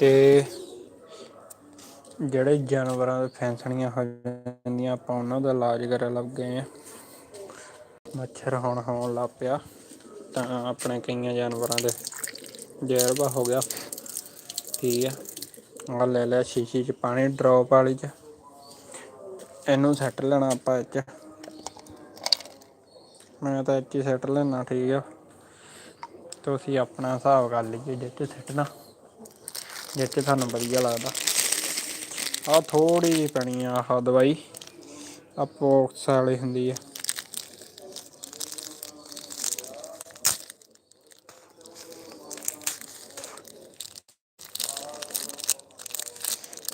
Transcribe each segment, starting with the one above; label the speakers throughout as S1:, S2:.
S1: ਤੇ ਜਿਹੜੇ ਜਾਨਵਰਾਂ ਦੇ ਫੈਂਸਣੀਆਂ ਹੋ ਜਾਂਦੀਆਂ, ਆਪਾਂ ਉਹਨਾਂ ਦਾ ਇਲਾਜ ਕਰਨ ਲੱਗ ਗਏ ਹਾਂ। ਮੱਛਰ ਹੁਣ ਹੋਣ ਲੱਗ ਪਿਆ, ਤਾਂ ਆਪਣੇ ਕਈਆਂ ਜਾਨਵਰਾਂ ਦੇ ਜਹਿਰਵਾ ਹੋ ਗਿਆ। ਠੀਕ ਹੈ ਆ ਲੈ ਲਿਆ ਸ਼ੀਸ਼ੀ ਚ ਪਾਣੀ, ਡਰੋਪ ਵਾਲੀ ਚ। ਇਹਨੂੰ ਸੈੱਟ ਲੈਣਾ ਆਪਾਂ ਇਹ ਚ। ਮੈਂ ਤਾਂ ਇੱਥੇ ਸੈੱਟ ਲੈਣਾ, ਠੀਕ ਆ। ਤੁਸੀਂ ਆਪਣਾ ਹਿਸਾਬ ਕਰ ਲਈਏ ਜਿੱਥੇ ਸਿੱਟਣਾ ਜਿੱਥੇ ਤੁਹਾਨੂੰ ਵਧੀਆ ਲੱਗਦਾ। ਆ ਥੋੜੀ ਜਿਹੀ ਪੈਣੀ ਆ ਆਹ ਦਵਾਈ। ਆ ਵਾਲੀ ਹੁੰਦੀ ਆ।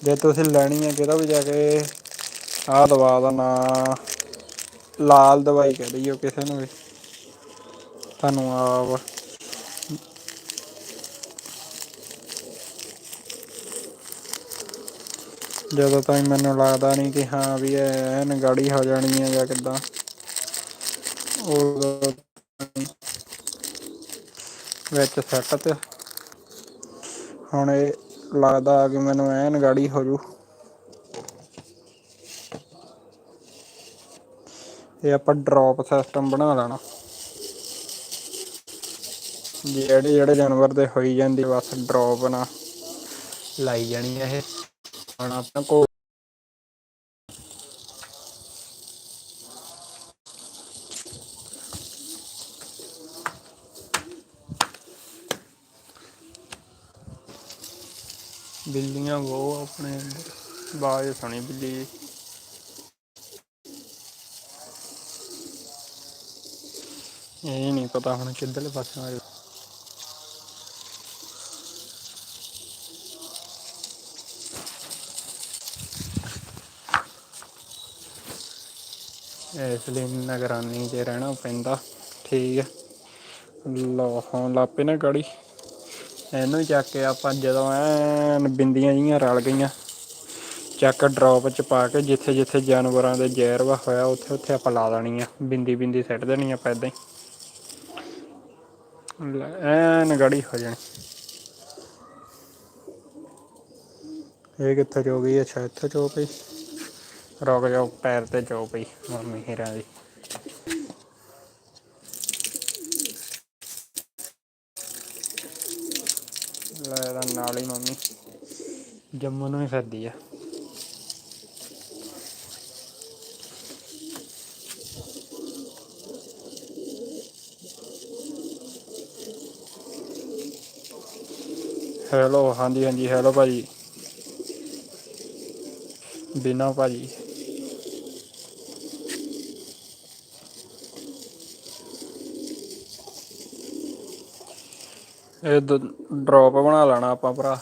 S1: ਜੇ ਤੁਸੀਂ ਲੈਣੀ ਹੈ ਕਿਹਦਾ ਵੀ ਜਾ ਕੇ, ਆਹ ਦਵਾ ਦਾ ਨਾਂ। ਲਾਲ ਦਵਾਈ ਕਹਿ ਦਈਓ ਕਿਸੇ ਨੂੰ ਵੀ। ਤੁਹਾਨੂੰ ਆਪ ਜਦੋਂ ਤਾਈਂ ਮੈਨੂੰ ਲੱਗਦਾ ਨਹੀਂ ਕਿ ਹਾਂ ਵੀ ਇਹ ਐਨ ਗਾੜੀ ਹੋ ਜਾਣੀ ਹੈ ਜਾਂ ਕਿੱਦਾਂ। ਉਦੋਂ ਵਿੱਚ ਸੈੱਟ ਤੇ। ਹੁਣ ਇਹ ਲੱਗਦਾ ਕਿ ਮੈਨੂੰ ਐਨ ਗਾੜੀ ਹੋ ਜੂ। ਇਹ ਆਪਾਂ ਡ੍ਰੌਪ ਸਿਸਟਮ ਬਣਾ ਲੈਣਾ। ਜਿਹੜੇ ਜਿਹੜੇ ਜਾਨਵਰ ਦੇ ਹੋਈ ਜਾਂਦੀ ਬਸ ਡ੍ਰੌਪ ਨਾ ਲਾਈ ਜਾਣੀ ਇਹ। ਹੁਣ ਆਪਣਾ ਕੋ ਬਿੱਲੀਆਂ ਉਹ ਆਪਣੇ ਬਾਜ ਸੁਣੀ ਬਿੱਲੀ ਇਹ ਨਹੀਂ ਪਤਾ ਹੁਣ ਕਿੱਧਰਲੇ ਪਾਸੇ ਆ ਇਸ ਲਈ ਨਿਗਰਾਨੀ 'ਚ ਰਹਿਣਾ ਪੈਂਦਾ, ਠੀਕ ਹੈ। ਲੋ ਹੁਣ ਲਾਪੇ ਨਾ ਗਾੜੀ। ਇਹਨੂੰ ਚੱਕ ਕੇ ਆਪਾਂ ਜਦੋਂ ਐਨ ਬਿੰਦੀਆਂ ਜੀਆਂ ਰਲ ਗਈਆਂ, ਚੱਕ ਡ੍ਰੌਪ ਚ ਪਾ ਕੇ ਜਿੱਥੇ ਜਿੱਥੇ ਜਾਨਵਰਾਂ ਦੇ ਜ਼ਹਿਰਵਾ ਹੋਇਆ, ਉੱਥੇ ਉੱਥੇ ਆਪਾਂ ਲਾ ਦੇਣੀ ਆ। ਬਿੰਦੀ ਬਿੰਦੀ ਸਿੱਟ ਦੇਣੀ ਆਪਾਂ ਏਦਾਂ ਹੀ। ਐਨ ਗੜੀ ਹੋ ਜਾਣੀ। ਇਹ ਕਿੱਥੇ ਜੋ ਗਈ ਅੱਛਾ, ਇੱਥੇ ਜੋ ਪਈ। ਰੁਕ ਜਾਓ, ਪੈਰ ਤੇ ਜੋ ਪਈ, ਮੰਮੀ ਹੀਰਾਂ ਦੀ। ਲੈ ਇਹਦਾ ਨਾਲ ਹੀ ਮੰਮੀ। ਜੰਮੂ ਨੂੰ ਹੀ ਫਿਰਦੀ ਆ। ਹੈਲੋ, ਹਾਂਜੀ ਹਾਂਜੀ, ਹੈਲੋ ਭਾਜੀ। ਬਿਨਾ ਭਾਜੀ। ਇਹ ਡ੍ਰੌਪ ਬਣਾ ਲੈਣਾ ਆਪਾਂ ਭਰਾ।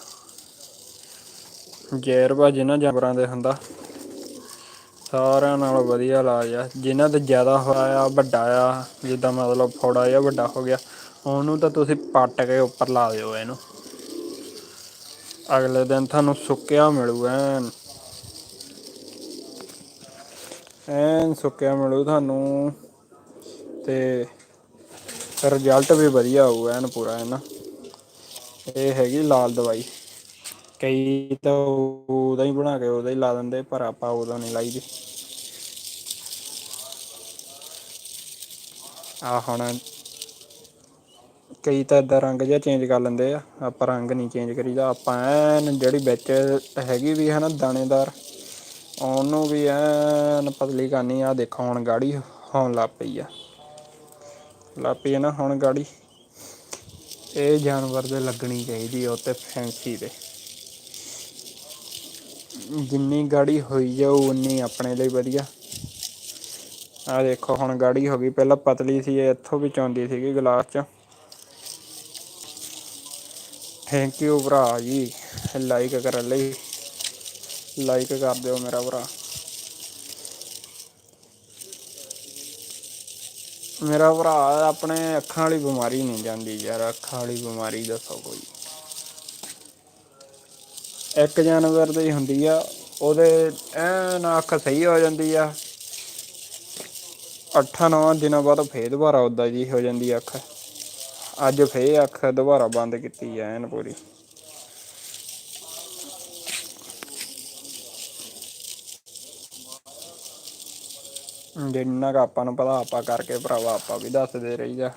S1: ਜ਼ਹਿਰ ਭਾਜੀ ਜਿਨ੍ਹਾਂ ਜਾਨਵਰਾਂ ਦੇ ਹੁੰਦਾ। ਸਾਰਿਆਂ ਨਾਲੋਂ ਵਧੀਆ ਇਲਾਜ ਆ। ਜਿਨ੍ਹਾਂ 'ਤੇ ਜ਼ਿਆਦਾ ਹੋਇਆ ਆ, ਵੱਡਾ ਆ, ਜਿੱਦਾਂ ਮਤਲਬ ਫੋੜਾ ਜਿਹਾ ਵੱਡਾ ਹੋ ਗਿਆ, ਉਹਨੂੰ ਤਾਂ ਤੁਸੀਂ ਪੱਟ ਕੇ ਉੱਪਰ ਲਾ ਦਿਓ ਇਹਨੂੰ। ਅਗਲੇ ਦਿਨ ਤੁਹਾਨੂੰ ਸੁੱਕਿਆ ਮਿਲੂ, ਐਨ। ਐਨ ਸੁੱਕਿਆ ਮਿਲੂ ਤੁਹਾਨੂੰ। ਤੇ ਰਿਜ਼ਲਟ ਵੀ ਵਧੀਆ ਆਊਗਾ ਐਨ ਪੂਰਾ ਹੈ ਨਾ ਇਹ ਹੈਗੀ ਲਾਲ ਦਵਾਈ। ਕਈ ਤਾਂ ਉਹਦਾ ਹੀ ਬਣਾ ਕੇ ਉਹਦਾ ਹੀ ਲਾ ਦਿੰਦੇ, ਪਰ ਆਪਾਂ ਉਹਦਾ ਨਹੀਂ ਲਾਈਦੀ ਆ ਹੁਣ ਕਈ ਤਾਂ ਇਦਾਂ ਰੰਗ ਜਿਹਾ ਚੇਂਜ ਕਰ ਲੈਂਦੇ ਆ, ਆਪਾਂ ਰੰਗ ਨਹੀਂ ਚੇਂਜ ਕਰੀਦਾ। ਆਪਾਂ ਐਨ ਜਿਹੜੀ ਵਿੱਚ ਹੈਗੀ ਵੀ ਹੈ ਨਾ ਦਾਣੇਦਾਰ, ਉਹਨੂੰ ਵੀ ਐਨ ਪਤਲੀ ਕਰਨੀ ਆ। ਦੇਖੋ ਹੁਣ ਗਾੜੀ ਹੋਣ ਲੱਗ ਪਈ ਆ। ਲੱਗ ਪਈ ਆ ਨਾ ਹੁਣ ਗਾੜੀ। ਇਹ ਜਾਨਵਰ ਦੇ ਲੱਗਣੀ ਚਾਹੀਦੀ ਉਹ ਉੱਤੇ ਫੈਂਸੀ ਦੇ। ਜਿੰਨੀ ਗਾੜੀ ਹੋਈ ਜਾਊ, ਉਨੀ ਆਪਣੇ ਲਈ ਵਧੀਆ। ਆ ਦੇਖੋ, ਹੁਣ ਗਾੜੀ ਹੋ ਗਈ। ਪਹਿਲਾਂ ਪਤਲੀ ਸੀ, ਇਹ ਇੱਥੋਂ ਵੀ ਚੌਂਦੀ ਸੀਗੀ ਗਲਾਸ 'ਚ। ਥੈਂਕ ਯੂ ਭਰਾ ਜੀ। ਲਾਈਕ ਕਰਨ ਲਈ। ਲਾਈਕ ਕਰ ਦਿਓ ਮੇਰਾ ਭਰਾ। ਮੇਰਾ ਭਰਾ ਆਪਣੇ ਅੱਖਾਂ ਵਾਲੀ ਬਿਮਾਰੀ ਨਹੀਂ ਜਾਂਦੀ ਯਾਰ, ਅੱਖਾਂ ਵਾਲੀ ਬਿਮਾਰੀ ਦੱਸੋ ਕੋਈ। ਇੱਕ ਜਾਨਵਰ ਦੀ ਹੁੰਦੀ ਆ, ਉਹਦੇ ਐਨ ਅੱਖ ਸਹੀ ਹੋ ਜਾਂਦੀ ਆ। ਅੱਠਾਂ ਨੌਂ ਦਿਨਾਂ ਬਾਅਦ ਫੇਰ ਦੁਬਾਰਾ ਉਦਾਂ ਜੀ ਹੋ ਜਾਂਦੀ ਅੱਖ। ਅੱਜ ਫੇਰ ਅੱਖ ਦੁਬਾਰਾ ਬੰਦ ਕੀਤੀ ਐ ਐਨ ਪੂਰੀ। ਜਿੰਨਾ ਕੁ ਆਪਾਂ ਨੂੰ ਪਤਾ ਆਪਾਂ ਕਰਕੇ ਭਰਾਵਾ, ਆਪਾਂ ਵੀ ਦੱਸਦੇ ਰਹੀਦਾ।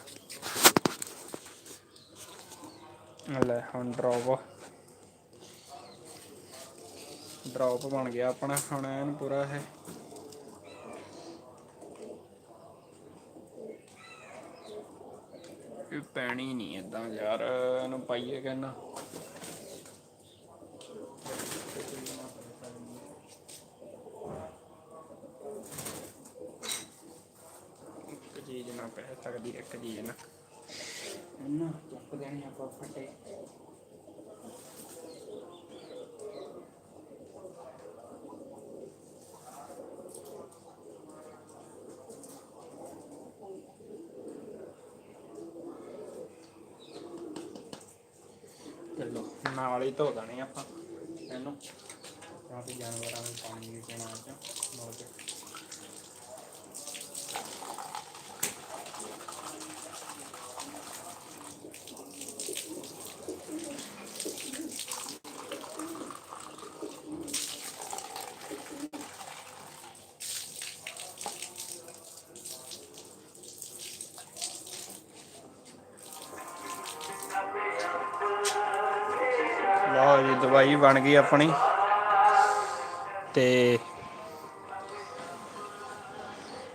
S1: ਲੈ, ਹੁਣ ਡ੍ਰੌਪ ਡ੍ਰੌਪ ਬਣ ਗਿਆ ਆਪਣਾ, ਹੁਣ ਐਨ ਪੂਰਾ ਇਹ। ਇਹ ਪੈਣੀ ਨਹੀਂ ਏਦਾਂ ਯਾਰ, ਇਹਨੂੰ ਪਾਈਏ ਕਹਿੰਦਾ ਇੱਕ ਚੀਜ਼ ਨਾ ਪੈ ਸਕਦੀ ਇੱਕ ਚੀਜ਼ ਨਾ ਇਹਨਾਂ ਚੱਕ ਦੇਣੀ ਆਪਾਂ ਫਟੇ ਚਲੋ ਨਾਲ ਹੀ ਧੋ ਦੇਣੇ ਆਪਾਂ ਇਹਨੂੰ ਕਿਉਂਕਿ ਜਾਨਵਰਾਂ ਨੂੰ ਪਾਣੀ ਵੀ ਪੀਣਾ ਅੱਜ ਬਹੁਤ ਲਓ ਬਣ ਗਈ ਆਪਣੀ। ਤੇ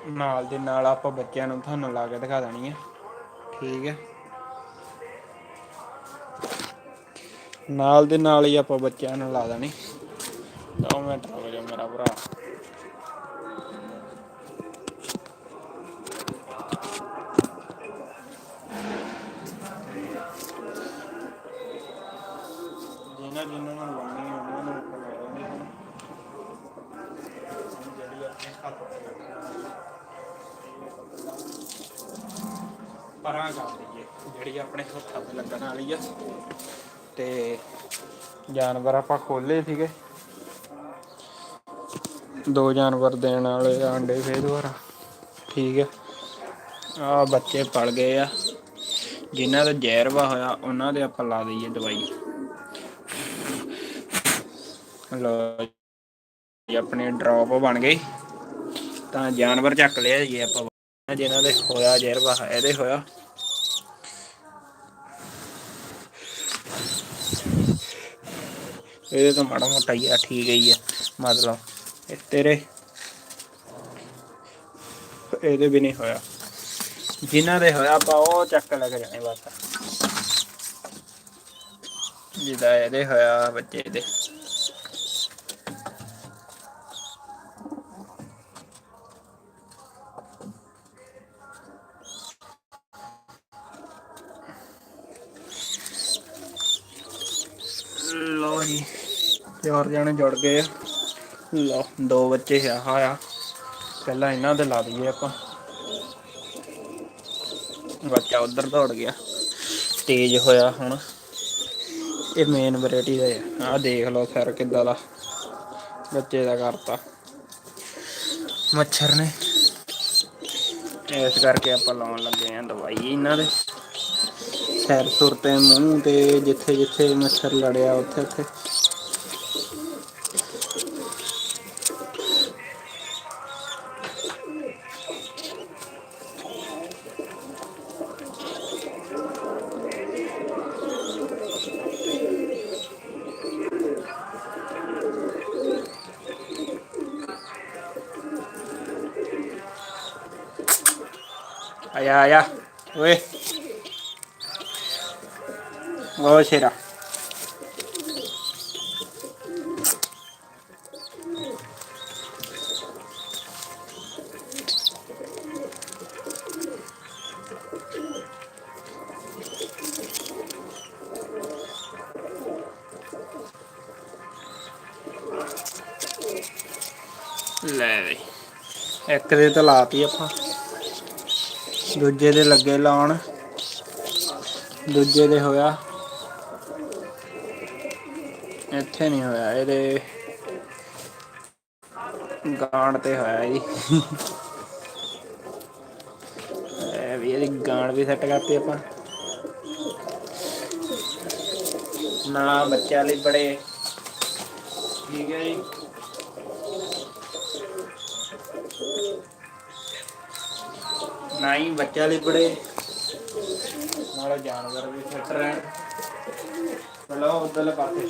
S1: ਨਾਲ ਦੇ ਨਾਲ ਆਪਾਂ ਬੱਚਿਆਂ ਨੂੰ ਤੁਹਾਨੂੰ ਲਾ ਕੇ ਦਿਖਾ ਦੇਣੀ ਹੈ ਠੀਕ ਹੈ ਨਾਲ ਦੇ ਨਾਲ ਹੀ ਆਪਾਂ ਬੱਚਿਆਂ ਨੂੰ ਲਾ ਦੇਣੀ। 2 ਮਿੰਟ ਤੇ ਲੱਗਣ ਆ ਤੇ ਜਾਨਵਰ ਆਪਾਂ ਖੋਲੇ ਸੀਗੇ। ਦੋ ਜਾਨਵਰ ਦੇਣ ਵਾਲੇ ਆ ਫੇਰ ਦੁਬਾਰਾ। ਠੀਕ ਹੈ ਆ ਬੱਚੇ ਪਲ ਗਏ ਆ। ਜਿਨ੍ਹਾਂ ਦਾ ਜ਼ਹਿਰਵਾ ਹੋਇਆ, ਉਹਨਾਂ ਦੇ ਆਪਾਂ ਲਾ ਦਈਏ ਦਵਾਈ। ਲੋ ਆਪਣੇ ਡ੍ਰੌਪ ਬਣ ਗਈ ਤਾਂ ਜਾਨਵਰ ਚੱਕ ਲਿਆ ਜੀ ਆਪਾਂ। ਜਿਹਨਾਂ ਦੇ ਹੋਇਆ ਜ਼ਹਿਰਵਾ, ਇਹਦੇ ਹੋਇਆ। ਇਹਦੇ ਤਾਂ ਮਾੜਾ ਮੋਟਾ ਹੀ ਆ, ਠੀਕ ਹੀ ਆ, ਮਤਲਬ ਤੇਰੇ ਇਹਦੇ ਵੀ ਨਹੀਂ ਹੋਇਆ। ਜਿਨ੍ਹਾਂ ਦੇ ਹੋਇਆ, ਆਪਾਂ ਉਹ ਚੱਕ ਲੈ ਕੇ ਜਾਣੇ ਬਸ। ਜਿਹਦਾ ਇਹਦੇ ਹੋਇਆ, ਬੱਚੇ ਦੇ। ਚਾਰ ਜਣੇ ਜੁੜ ਗਏ ਆ। ਲੋ ਦੋ ਬੱਚੇ ਆ ਆ। ਪਹਿਲਾਂ ਇਹਨਾਂ ਦੇ ਲਾ ਦਈਏ ਆਪਾਂ। ਬੱਚਾ ਉਧਰ ਦੌੜ ਗਿਆ। ਤੇਜ਼ ਹੋਇਆ ਹੁਣ। ਇਹ ਮੇਨ ਵੈਰਾਈਟੀ ਦਾ ਆ। ਆਹ ਦੇਖ ਲਓ ਸਰ ਕਿੱਦਾਂ ਦਾ ਬੱਚੇ ਦਾ ਕਰਤਾ। ਮੱਛਰ ਨੇ। ਇਸ ਕਰਕੇ ਆਪਾਂ ਲਾਉਣ ਲੱਗੇ ਆ ਦਵਾਈ ਇਹਨਾਂ ਦੇ। ਸੈਰ, ਸੁਰ ਤੇ ਮੂੰਹ ਤੇ ਜਿੱਥੇ ਜਿੱਥੇ ਮੱਛਰ ਲੜਿਆ ਉੱਥੇ ਉੱਥੇ ਆਇਆ ਆਇਆ ਓਏ ਉਹ ਸ਼ੇਰਾ ਲੈ ਬਈ ਇੱਕ ਦੇ ਤਾਂ ਲਾਤੀ ਆਪਾਂ ਦੂਜੇ ਦੇ ਲੱਗੇ ਲਾਉਣ। ਦੂਜੇ ਦੇ ਹੋਇਆ। ਇੱਥੇ ਨਹੀਂ ਹੋਇਆ, ਇਹਦੇ ਗਾਂਡ ਤੇ ਹੋਇਆ ਜੀ। ਇਹ ਵੀ ਇਹਦੀ ਗਾਂਡ ਵੀ ਸੈੱਟ ਕਰਤੀ ਆਪਾਂ। ਨਾ ਬੱਚਿਆਂ ਲਈ ਬੜੇ। ਠੀਕ ਹੈ ਜੀ। ਨਾ ਹੀ ਬੱਚਾ ਲਿਬੜੇ। ਨਾਲੇ ਜਾਨਵਰ ਵੀ ਫਿੱਟ ਰਹਿਣ। ਚਲੋ ਉਧਰਲੇ ਪਾਸੇ।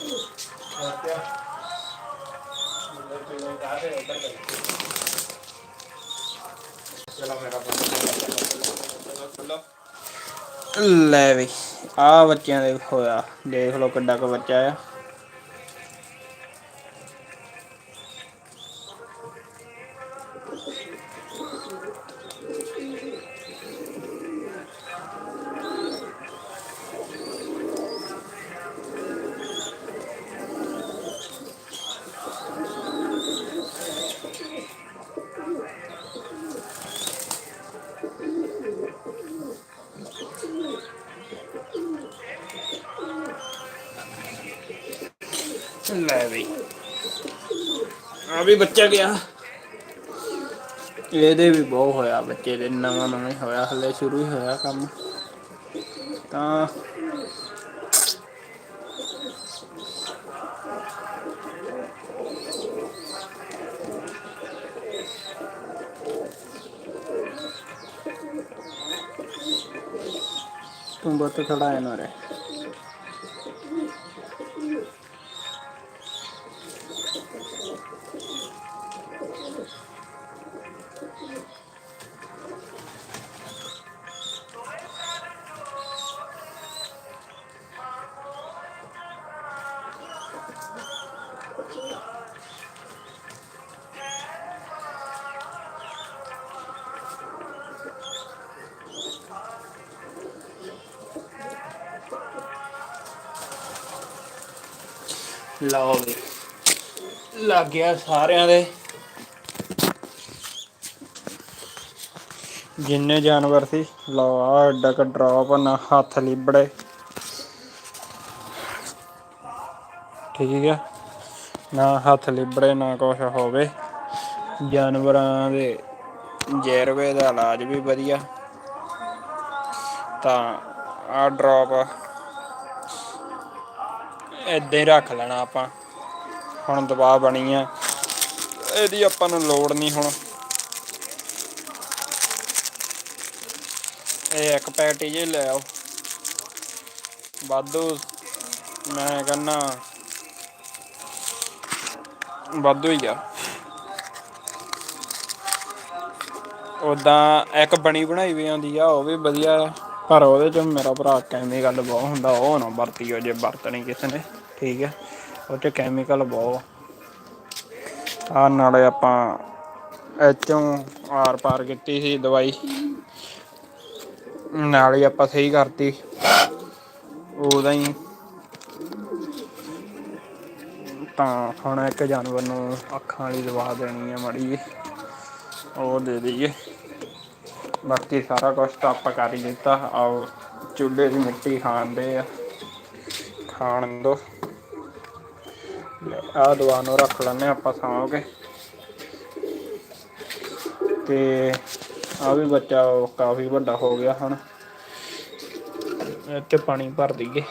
S1: ਚਲੋ ਮੇਰਾ ਲੈ ਵੀ ਆ ਬੱਚਿਆਂ ਦੇ ਹੋਇਆ ਦੇਖ ਲਓ ਕਿੱਡਾ ਕੁ ਬੱਚਾ ਆ। ਵੀ ਬੱਚਾ ਗਿਆ। ਇਹਦੇ ਵੀ ਬਹੁਤ ਹੋਇਆ ਬੱਚੇ ਦੇ, ਨਵਾਂ ਨਵੇਂ ਹੋਇਆ, ਹਲੇ ਸ਼ੁਰੂ ਹੀ ਹੋਇਆ ਕੰਮ। ਤਾਂ ਤੂੰ ਬਹੁਤ ਖੜਾ ਹੈ ਨਾ ਰੇ ਲੱਗ ਗਿਆ ਸਾਰਿਆਂ ਦੇ। ਜਿੰਨੇ ਜਾਨਵਰ ਸੀ, ਲਓ ਆ ਐਡਾ ਡ੍ਰੌਪ ਨਾ ਹੱਥ ਲਿਬੜੇ। ਠੀਕ ਹੈ ਨਾ ਹੱਥ ਲਿਬੜੇ, ਨਾ ਕੁਛ ਹੋਵੇ। ਜਾਨਵਰਾਂ ਦੇ ਜੇਰਵੇ ਦਾ ਇਲਾਜ ਵੀ ਵਧੀਆ। ਤਾਂ ਆ। ਡ੍ਰੌਪ ਏਦਾਂ ਹੀ ਰੱਖ ਲੈਣਾ ਆਪਾਂ। ਹੁਣ ਦਬਾਅ ਬਣੀ ਆ। ਇਹਦੀ ਆਪਾਂ ਨੂੰ ਲੋੜ ਨਹੀਂ ਹੁਣ। ਇਹ ਇੱਕ ਪੈਕਟ ਹੀ ਲੈ ਆਓ। ਵਾਧੂ, ਮੈਂ ਕਹਿੰਨਾ ਵਾਧੂ ਹੀ ਆ। ਉਦਾਂ ਇੱਕ ਬਣੀ ਬਣਾਈ ਵੀ ਆਉਂਦੀ ਆ, ਉਹ ਵੀ ਵਧੀਆ ਪਰ ਉਹਦੇ ਚ ਮੇਰਾ ਭਰਾ ਕੈਮੀਕਲ ਬਹੁਤ ਹੁੰਦਾ, ਉਹ ਨਾ ਵਰਤੀਓ ਜੇ ਵਰਤਣੀ ਕਿਸੇ ਨੇ, ਠੀਕ ਹੈ ਉਹ ਚ ਕੈਮੀਕਲ ਬਹੁਤ ਆ। ਨਾਲੇ ਆਪਾਂ ਐਚੋਂ ਆਰ ਪਾਰ ਕੀਤੀ ਸੀ ਦਵਾਈ। ਨਾਲ ਹੀ ਆਪਾਂ ਸਹੀ ਕਰਤੀ। ਉਹਦਾ ਹੀ। ਤਾਂ ਹੁਣ ਇੱਕ ਜਾਨਵਰ ਨੂੰ ਅੱਖਾਂ ਵਾਲੀ ਦਵਾ ਦੇਣੀ ਹੈ ਮਾੜੀ ਜੀ। ਉਹ ਦੇ ਦਈਏ। ਬਾਕੀ ਸਾਰਾ ਕੁਝ ਤਾਂ ਆਪਾਂ ਕਰ ਹੀ ਦਿੱਤਾ। ਆਓ ਚੁੱਲ੍ਹੇ ਦੀ ਮਿੱਟੀ ਖਾਂਦੇ ਆ। ਖਾਣ ਦੋ। ਆਹ ਦਵਾ ਨੂੰ ਰੱਖ ਲੈਣੇ ਆਪਾਂ ਸਾਂਭ ਕੇ। ਤੇ ਆ ਵੀ ਬੱਚਾ ਕਾਫੀ ਵੱਡਾ ਹੋ ਗਿਆ ਹੁਣ। ਇੱਥੇ ਪਾਣੀ ਭਰ ਦਈਏ।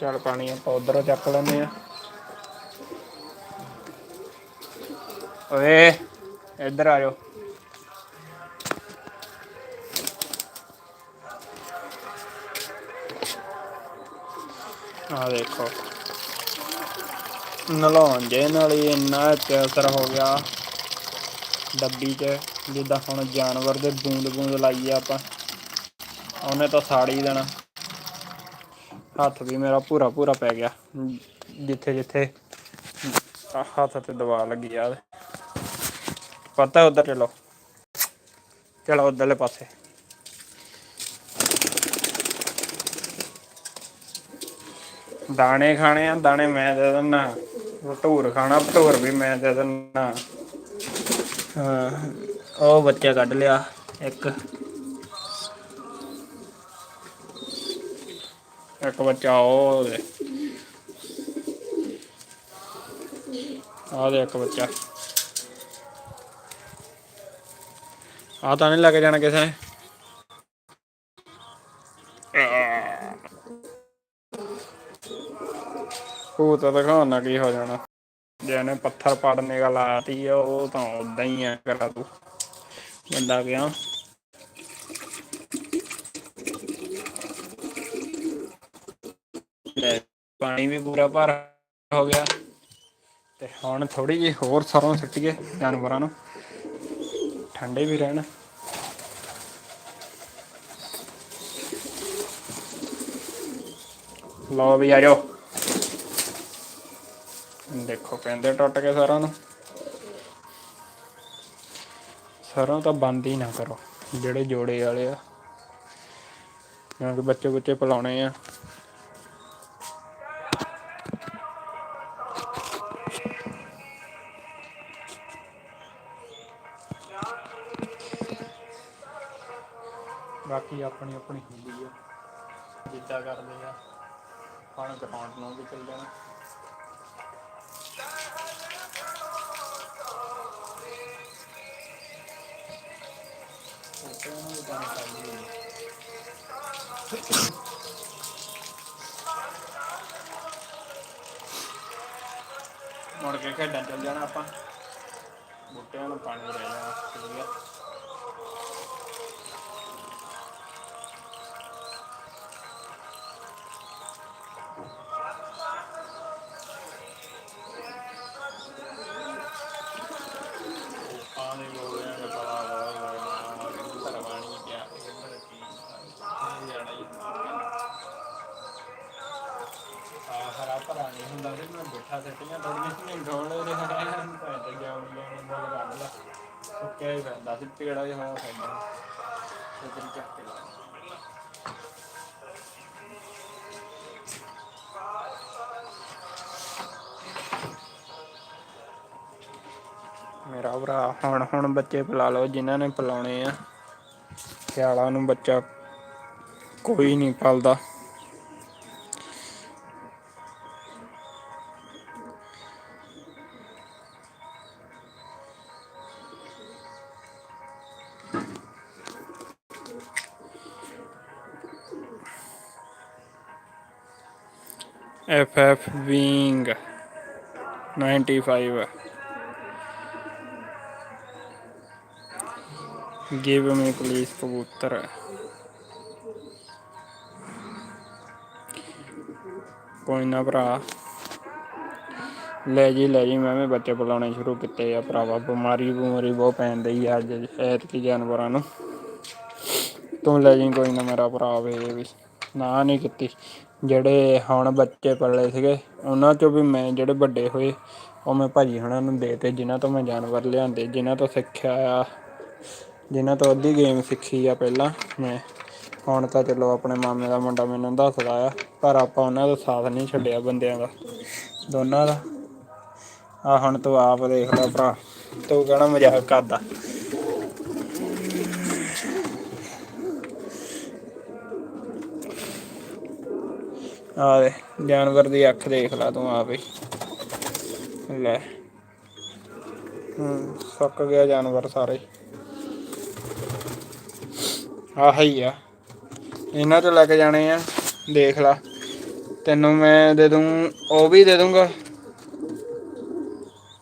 S1: ਚੱਲ ਪਾਣੀ ਆਪਾਂ ਉਧਰੋਂ ਚੱਕ ਲੈਂਦੇ ਆ ਓਏ, ਇੱਧਰ ਆ ਜਾਓ। ਆ ਦੇਖੋ। ਨਲਾਉਣ ਜੇ, ਨਾਲ ਹੀ ਇੰਨਾ ਅਤਿਆਚਾਰ ਹੋ ਗਿਆ ਡੱਬੀ 'ਚ, ਜਿੱਦਾਂ ਹੁਣ ਜਾਨਵਰ ਦੇ ਬੂੰਦ ਬੂੰਦ ਲਾਈ ਆ ਆਪਾਂ। ਉਹਨੇ ਤਾਂ ਸਾੜ ਹੀ ਦੇਣਾ। ਹੱਥ ਵੀ ਮੇਰਾ ਪੂਰਾ ਪੂਰਾ ਪੈ ਗਿਆ। ਜਿੱਥੇ ਜਿੱਥੇ ਹੱਥ ਤੇ ਦਵਾ ਲੱਗੀ ਆ। ਪਤਾ ਉਧਰ ਚਲੋ। ਚਲੋ ਉਧਰਲੇ ਪਾਸੇ। ਦਾਣੇ ਖਾਣੇ ਆ, ਦਾਣੇ ਮੈਂ ਦੇ ਦਿੰਦਾ। ਭਟੂਰ ਖਾਣਾ, ਭਟੂਰ ਵੀ ਮੈਂ ਦੇ ਦਿੰਦਾ ਹਾਂ, ਉਹ ਬੱਚਾ ਕੱਢ ਲਿਆ, ਇੱਕ। ਇੱਕ ਬੱਚਾ ਉਹ ਆ ਦੇ ਇੱਕ ਬੱਚਾ। ਆ ਤਾਂ ਨਹੀਂ ਲੈ ਕੇ ਜਾਣਾ ਕਿਸੇ ਨੇ। ਤੂੰ ਦਿਖਾਉਣ ਦਿਖਾਉਣਾ ਕੀ ਹੋ ਜਾਣਾ। ਜਿਹਨੇ ਪੱਥਰ ਪਾੜਨੇ ਗਾ ਲਾਤੀ ਉਹ ਤਾਂ ਉਦਾਂ ਹੀ ਆ ਕਰਾ ਤੂੰ। ਬੰਦਾ ਗਿਆ। ਪਾਣੀ ਵੀ ਪੂਰਾ ਭਰ ਹੋ ਗਿਆ। ਤੇ ਹੁਣ ਥੋੜੀ ਜਿਹੀ ਹੋਰ ਸਰੋਂ ਸਿੱਟੀਏ ਜਾਨਵਰਾਂ ਨੂੰ। ਠੰਡੇ ਵੀ ਰਹਿਣ। ਲਓ ਵੀ ਆ ਦੇਖੋ, ਕਹਿੰਦੇ ਟੁੱਟ ਕੇ ਸਾਰਿਆਂ ਨੂੰ। ਸਰੋਂ ਤਾਂ ਬੰਦ ਹੀ ਨਾ ਕਰੋ, ਜਿਹੜੇ ਜੋੜੇ ਵਾਲੇ ਆ। ਕਿਉਂਕਿ ਬੱਚੇ ਬੱਚੇ ਪਲਾਉਣੇ ਆ। ਬਾਕੀ ਆਪਣੀ ਆਪਣੀ ਹੁੰਦੀ ਆ। ਜਿੱਦਾਂ ਕਰਦੇ ਆ ਹੁਣ ਗਰਾਊਂਡ ਨੂੰ ਵੀ ਚੱਲ ਜਾਣਾ। ਉੱਥੇ ਉਹਨੂੰ ਵੀ ਮੁੜ ਕੇ ਖੇਡਣ ਚੱਲ ਜਾਣਾ ਆਪਾਂ। ਬੂਟਿਆਂ ਨੂੰ ਪਾਣੀ ਦੇ ਜਾਣਾ ਭਰਾ ਨਹੀਂ ਹੁੰਦਾ ਸੀ ਮੈਂ ਬੁੱਠਾ ਸੱਟੀਆਂ ਥੋੜੀਆਂ ਸੀ ਢੋਲ ਦੇ ਹਟਾਇਆ ਨੂੰ ਪੈ ਤੇ ਗਿਆ ਉਹ ਨੂੰ ਬੋਲ ਕੱਢ ਸੁੱਕਿਆ ਹੀ ਪੈਂਦਾ ਸੀ ਪੇੜਾ ਜਿਹਾ ਹੋਇਆ ਪੈਂਦਾ। ਤੇ ਤੇਰੀ ਚੱਕ ਕੇ ਲਾ। ਮੇਰਾ ਭਰਾ, ਹੁਣ ਹੁਣ ਬੱਚੇ ਪਿਲਾ ਲਓ, ਜਿਨ੍ਹਾਂ ਨੇ ਪਿਲਾਉਣੇ ਆ। ਸਿਆਲਾਂ ਨੂੰ ਬੱਚਾ ਕੋਈ ਨਹੀਂ ਪਾਲਦਾ। F F wing 95 give me please ਕਬੂਤਰ ਕੋਈ ਨਾ ਭਰਾ ਲੈ ਜੀ ਲੈ ਜੀ ਮੈਂ ਵੀ ਬੱਚੇ ਬੁਲਾਉਣੇ ਸ਼ੁਰੂ ਕੀਤੇ ਆ ਭਰਾਵਾ ਬਿਮਾਰੀ ਬਿਮਾਰੀ ਬਹੁਤ ਪੈਣ ਡਈ ਆ ਅੱਜ ਐਤਕੀ ਜਾਨਵਰਾਂ ਨੂੰ ਤੂੰ ਲੈ ਜੀ ਕੋਈ ਨਾ ਮੇਰਾ ਭਰਾ ਵੇ ਵੀ ਨਾ ਨਹੀਂ ਕੀਤੀ ਜਿਹੜੇ ਹੁਣ ਬੱਚੇ ਪਲੇ ਸੀਗੇ, ਉਹਨਾਂ ਚੋਂ ਵੀ ਮੈਂ ਜਿਹੜੇ ਵੱਡੇ ਹੋਏ, ਉਹ ਮੈਂ ਭਾਜੀ ਹੁਣਾਂ ਨੂੰ ਦੇ ਤੇ ਜਿਨ੍ਹਾਂ ਤੋਂ ਮੈਂ ਜਾਨਵਰ ਲਿਆਂਦੇ, ਜਿਨ੍ਹਾਂ ਤੋਂ ਸਿੱਖਿਆ ਆ, ਜਿਨ੍ਹਾਂ ਤੋਂ ਅੱਧੀ ਗੇਮ ਸਿੱਖੀ ਆ ਪਹਿਲਾਂ ਮੈਂ। ਹੁਣ ਤਾਂ ਚਲੋ ਆਪਣੇ ਮਾਮੇ ਦਾ ਮੁੰਡਾ ਮੈਨੂੰ ਦੱਸਦਾ ਆ, ਪਰ ਆਪਾਂ ਉਹਨਾਂ ਦਾ ਸਾਥ ਨਹੀਂ ਛੱਡਿਆ ਬੰਦਿਆਂ ਦਾ, ਦੋਨਾਂ ਦਾ। ਆ ਹੁਣ ਤੂੰ ਆਪ ਦੇਖ ਲੈ ਭਰਾ, ਤੂੰ ਕਹਿਣਾ ਮਜ਼ਾਕ ਕਰਦਾ। ਆ ਦੇ, ਜਾਨਵਰ ਦੀ ਅੱਖ ਦੇਖ ਲਾ ਤੂੰ ਆਪ ਹੀ। ਲੈ। ਹੂੰ, ਸੁੱਕ ਗਿਆ ਜਾਨਵਰ ਸਾਰੇ। ਆਹ ਹੀ ਆ। ਇਹਨਾਂ ਤੋਂ ਲੈ ਕੇ ਜਾਣੇ ਆ, ਦੇਖ ਲਾ। ਤੈਨੂੰ ਮੈਂ ਦੇ ਦੂੰ, ਉਹ ਵੀ ਦੇ ਦੂੰਗਾ।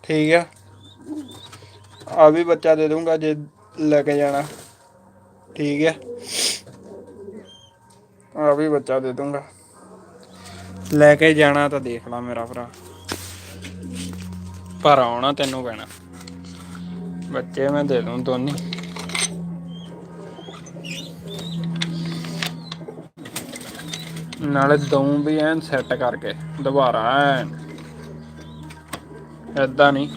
S1: ਠੀਕ ਆ। ਆ ਵੀ ਬੱਚਾ ਦੇ ਦੂੰਗਾ ਜੇ ਲੈ ਕੇ ਜਾਣਾ। ਠੀਕ ਹੈ ਆ ਵੀ ਬੱਚਾ ਦੇ ਦੂੰਗਾ। ਲੈ ਕੇ ਜਾਣਾ ਤਾਂ ਦੇਖ ਲਾ ਮੇਰਾ ਭਰਾ। ਪਰ ਆਉਣਾ ਤੈਨੂੰ ਪੈਣਾ। ਬੱਚੇ ਮੈਂ ਦੇ ਦੂੰ ਦੋਨੀ। ਨਾਲੇ ਦਊਂ ਵੀ ਐਨ ਸੈੱਟ ਕਰਕੇ, ਦੁਬਾਰਾ ਐਨ। ਏਦਾਂ ਨਹੀਂ,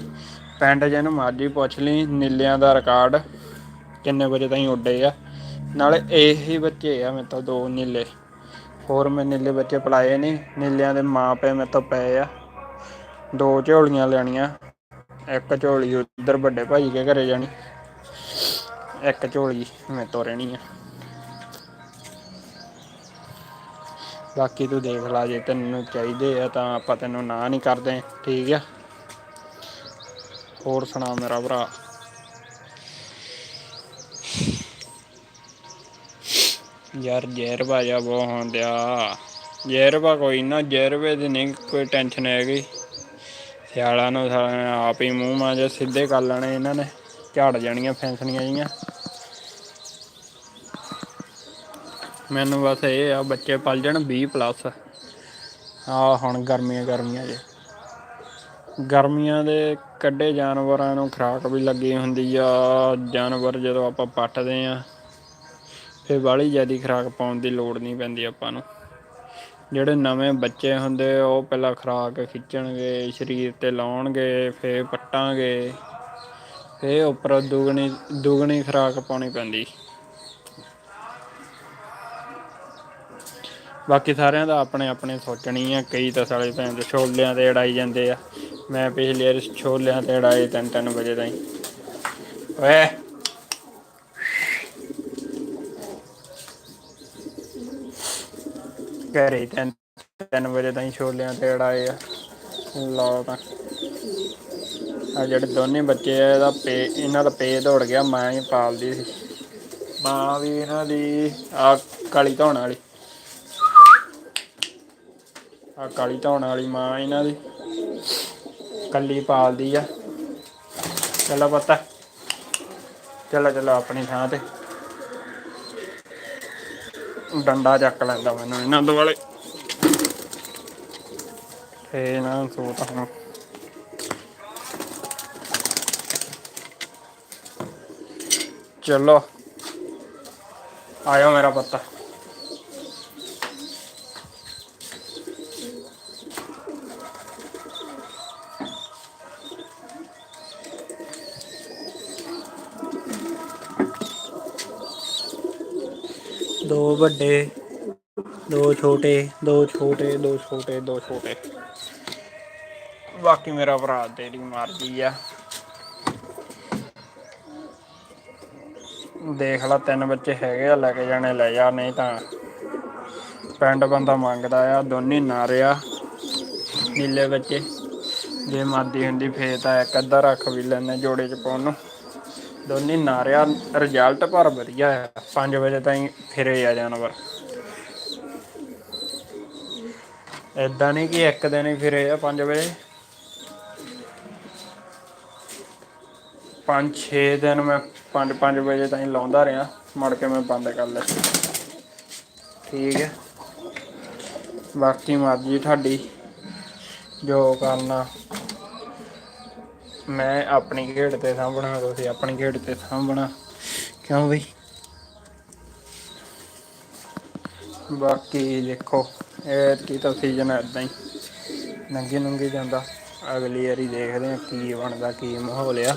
S1: ਪਿੰਡ ਜਿਹਨੂੰ ਮਰਜ਼ੀ ਪੁੱਛ ਲਈ, ਨੀਲਿਆਂ ਦਾ ਰਿਕਾਰਡ ਕਿੰਨੇ ਵਜੇ ਤਾਈਂ ਉੱਡੇ ਆ। ਨਾਲੇ ਇਹੀ ਬੱਚੇ ਆ ਮੇਰੇ ਤੋਂ ਦੋ ਨੀਲੇ। ਹੋਰ ਮੈਂ ਨੀਲੇ ਬੱਚੇ ਪਲਾਏ ਨਹੀਂ ਨੀਲਿਆਂ ਦੇ ਮਾਂ ਪੇ ਮੇਰੇ ਤੋਂ ਪਏ ਆ। ਦੋ ਝੋਲੀਆਂ ਲੈਣੀਆਂ, ਇੱਕ ਝੋਲੀ ਉਧਰ ਵੱਡੇ ਭਾਈ ਕੇ ਘਰੇ ਜਾਣੀ, ਇੱਕ ਝੋਲੀ ਮੇਰੇ ਤੋਂ ਰਹਿਣੀ ਆ। ਬਾਕੀ ਤੂੰ ਦੇਖ ਲਾ, ਜੇ ਤੈਨੂੰ ਚਾਹੀਦੇ ਆ ਤਾਂ ਆਪਾਂ ਤੈਨੂੰ ਨਾ ਨਹੀਂ ਕਰਦੇ, ਠੀਕ ਆ? ਹੋਰ ਸੁਣਾ ਮੇਰਾ ਭਰਾ। ਯਾਰ ਜ਼ਹਿਰਬਾ ਜਾ ਬਹੁਤ ਹੁੰਦਿਆ ਜ਼ਹਿਰਬਾ ਕੋਈ ਨਾ ਜ਼ਹਿਰਵੇ ਦੀ ਨਹੀਂ ਕੋਈ ਟੈਨਸ਼ਨ ਹੈਗੀ। ਸਿਆਲਾਂ ਨੂੰ ਸਾਲਿਆਂ ਨੇ ਆਪ ਹੀ ਮੂੰਹ ਮਾਂ ਜੇ ਸਿੱਧੇ ਕਰ ਲੈਣੇ ਇਹਨਾਂ ਨੇ। ਝੜ ਜਾਣੀਆਂ, ਫੈਂਸਣੀਆਂ ਜੀਆਂ। ਮੈਨੂੰ ਬਸ ਇਹ ਆ, ਬੱਚੇ ਪਲ ਜਾਣ 20 ਪਲੱਸ ਆ ਹੁਣ ਗਰਮੀਆਂ ਗਰਮੀਆਂ ਜੇ। ਗਰਮੀਆਂ ਦੇ ਕੱਢੇ ਜਾਨਵਰਾਂ ਨੂੰ ਖੁਰਾਕ ਵੀ ਲੱਗੀ ਹੁੰਦੀ ਆ। ਜਾਨਵਰ ਜਦੋਂ ਆਪਾਂ ਪੱਟਦੇ ਹਾਂ ਫਿਰ ਬਾਹਲੀ ਜ਼ਿਆਦਾ ਖੁਰਾਕ ਪਾਉਣ ਦੀ ਲੋੜ ਨਹੀਂ ਪੈਂਦੀ ਆਪਾਂ ਨੂੰ। ਜਿਹੜੇ ਨਵੇਂ ਬੱਚੇ ਹੁੰਦੇ, ਉਹ ਪਹਿਲਾਂ ਖੁਰਾਕ ਖਿੱਚਣਗੇ, ਸਰੀਰ 'ਤੇ ਲਾਉਣਗੇ, ਫਿਰ ਪੱਟਾਂਗੇ। ਫਿਰ ਉੱਪਰ ਦੁੱਗਣੀ ਦੁੱਗਣੀ ਖੁਰਾਕ ਪਾਉਣੀ ਪੈਂਦੀ। ਬਾਕੀ ਸਾਰਿਆਂ ਦਾ ਆਪਣੇ ਆਪਣੇ ਸੋਚਣੀ ਆ, ਕਈ ਤਾਂ ਸਾਲੇ ਭੈਣ ਦੇ ਛੋਲਿਆਂ ਤੇ ਅੜਾਈ ਜਾਂਦੇ ਆ। ਮੈਂ ਪਿਛਲੇ ਵਾਰ ਛੋਲਿਆਂ ਤੇ ਅੜਾਏ ਤਿੰਨ ਤਿੰਨ ਵਜੇ ਤਾਈਂ। ਓਏ! ਘਰੇ ਤਿੰਨ ਤਿੰਨ ਵਜੇ ਤਾਈਂ ਛੋਲਿਆਂ ਤੇ ਅੜਾਏ ਆ। ਲਓ ਤਾਂ। ਆ ਜਿਹੜੇ ਦੋਨੇ ਬੱਚੇ ਆ, ਇਹਦਾ ਪੇ, ਇਹਨਾਂ ਦਾ ਪੇ ਦੌੜ ਗਿਆ, ਮਾਂ ਹੀ ਪਾਲਦੀ ਸੀ। ਮਾਂ ਵੀ ਇਹਨਾਂ ਦੀ ਆ ਕਾਲੀ ਧੌਣ ਵਾਲੀ। ਆ ਕਾਲੀ ਧੌਣ ਵਾਲੀ ਮਾਂ ਇਹਨਾਂ ਦੀ। ਕੱਲੀ ਪਾਲਦੀ ਆ। ਚਲੋ ਪਤਾ। ਚਲੋ ਚਲੋ ਆਪਣੀ ਥਾਂ ਤੇ। ਡੰਡਾ ਚੱਕ ਲੈਂਦਾ ਮੈਨੂੰ ਇਹਨਾਂ ਦੁਆਲੇ ਫੇ ਨਾ ਸੋਤਾ ਹੁਣ। ਚਲੋ। ਆਇਓ ਮੇਰਾ ਪੱਤਾ ਦੋ ਵੱਡੇ, ਦੋ ਛੋਟੇ ਦੋ ਛੋਟੇ ਦੋ ਛੋਟੇ ਦੋ ਛੋਟੇ। ਬਾਕੀ ਮੇਰਾ ਭਰਾ ਤੇਰੀ ਮਰਜ਼ੀ ਆ। ਦੇਖ ਲਾ, ਤਿੰਨ ਬੱਚੇ ਹੈਗੇ ਆ, ਲੈ ਕੇ ਜਾਣੇ, ਲੈ ਜਾ, ਨਹੀਂ ਤਾਂ ਪਿੰਡ ਬੰਦਾ ਮੰਗਦਾ ਆ, ਦੋਨੇ ਨਾਰੇ ਆ, ਨੀਲੇ ਬੱਚੇ। ਜੇ ਮਾਦੀ ਹੁੰਦੀ, ਫੇਰ ਤਾਂ ਇੱਕ ਅੱਧਾ ਰੱਖ ਵੀ ਲੈਣੇ ਜੋੜੇ ਚ ਪਾਉਣ ਨੂੰ। ਦੋਨੇ ਨਾਰਿਆ ਰਿਜ਼ਲਟ ਪਰ ਵਧੀਆ ਆ 5 ਵਜੇ ਤਾਈਂ ਫਿਰੇ ਆ ਜਾਨਵਰ। ਏਦਾਂ ਨਹੀਂ ਕਿ ਇੱਕ ਦਿਨ ਹੀ ਫਿਰੇ ਆ 5 ਵਜੇ। 5-6 ਦਿਨ ਮੈਂ 5-5 ਵਜੇ ਤਾਈਂ ਲਾਉਂਦਾ ਰਿਹਾ। ਮੁੜ ਕੇ ਮੈਂ ਬੰਦ ਕਰ ਲਿਆ। ਠੀਕ ਹੈ। ਬਾਕੀ ਮਰਜ਼ੀ ਤੁਹਾਡੀ। ਜੋ ਕਰਨਾ। ਮੈਂ ਆਪਣੀ ਖੇਡ ਤੇ ਸਾਂਭਣਾ, ਤੁਸੀਂ ਆਪਣੀ ਖੇਡ ਤੇ ਸਾਂਭਣਾ। ਕਿਉਂ ਬਈ? ਬਾਕੀ ਦੇਖੋ ਇਹ ਕੀ ਤਾਂ ਸੀਜ਼ਨ ਇਦਾਂ ਹੀ ਨੰਗੀ ਨੰਗੀ ਜਾਂਦਾ। ਅਗਲੀ ਵਾਰੀ ਦੇਖਦੇ ਆ ਕੀ ਬਣਦਾ, ਕੀ ਮਾਹੌਲ ਆ।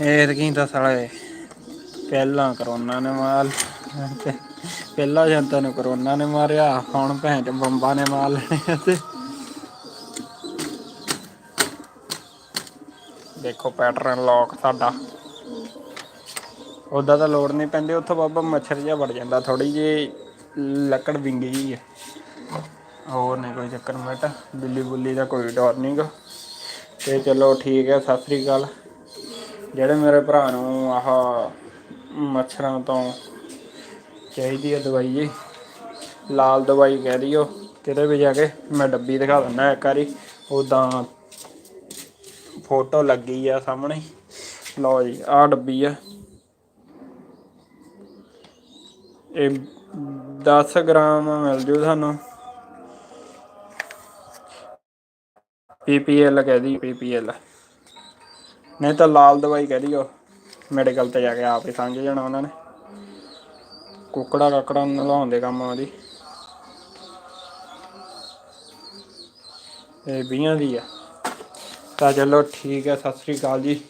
S1: ਇਹ ਕੀ ਤਾਂ ਸਾਲੇ ਪਹਿਲਾਂ ਕਰੋਨਾ ਨੇ ਮਾਰ ਪਹਿਲਾਂ ਜਨਤਾ ਨੂੰ ਕਰੋਨਾ ਨੇ ਮਾਰਿਆ, ਹੁਣ ਭੈਣ ਚ ਬੰਬਾਂ ਨੇ ਮਾਰ ਲੈਣੇ ਤੇ ਦੇਖੋ ਪੈਟਰਨ ਲੌਕ ਸਾਡਾ। ਉਦਾਂ ਤਾਂ ਲੋੜ ਨਹੀਂ ਪੈਂਦੀ, ਉੱਥੋਂ ਬਾਬਾ ਮੱਛਰ ਜਿਹਾ ਵੜ ਜਾਂਦਾ ਥੋੜੀ ਜਿਹੀ ਲੱਕੜ ਵਿੰਗੀ ਜੀ ਹੈ ਹੋਰ ਨਹੀਂ ਕੋਈ ਚੱਕਰ ਮਟ, ਬਿੱਲੀ ਬੁੱਲੀ ਦਾ ਕੋਈ ਡਰ ਨਹੀਂਗਾ ਤੇ ਚਲੋ ਠੀਕ ਹੈ ਸਤਿ ਸ੍ਰੀ ਅਕਾਲ। ਜਿਹੜੇ ਮੇਰੇ ਭਰਾ ਨੂੰ ਆਹ ਮੱਛਰਾਂ ਤੋਂ ਚਾਹੀਦੀ ਹੈ ਦਵਾਈ ਜੀ, ਲਾਲ ਦਵਾਈ ਕਹਿ ਦਿਓ, ਕਿਤੇ ਵੀ ਜਾ ਕੇ ਮੈਂ ਡੱਬੀ ਦਿਖਾ ਦਿੰਦਾ ਇੱਕ ਵਾਰੀ ਉਦਾਂ ਫੋਟੋ ਲੱਗੀ ਆ ਸਾਹਮਣੇ। ਲਓ ਜੀ, ਆਹ ਡੱਬੀ ਆ। ਇਹ 10 ਗ੍ਰਾਮ ਮਿਲ ਜੂ ਤੁਹਾਨੂੰ। ਪੀਪੀਐਲ ਕਹਿ ਦੀ ਪੀਪੀਐਲ ਨਹੀਂ ਤਾਂ ਲਾਲ ਦਵਾਈ ਕਹਿ ਦਿਓ ਮੈਡੀਕਲ ਤੇ ਜਾ ਕੇ ਆਪ ਹੀ ਸਮਝ ਜਾਣਾ ਉਹਨਾਂ ਨੇ। ਕੁੱਕੜਾ ਕੱਕੜਾ ਨਲਾਉਣ ਦੇ ਕੰਮ ਆਉਂਦੀ ਇਹ 20 ਦੀ ਆ। ਤਾਂ ਚਲੋ ਠੀਕ ਹੈ ਸਤਿ ਸ੍ਰੀ ਅਕਾਲ ਜੀ।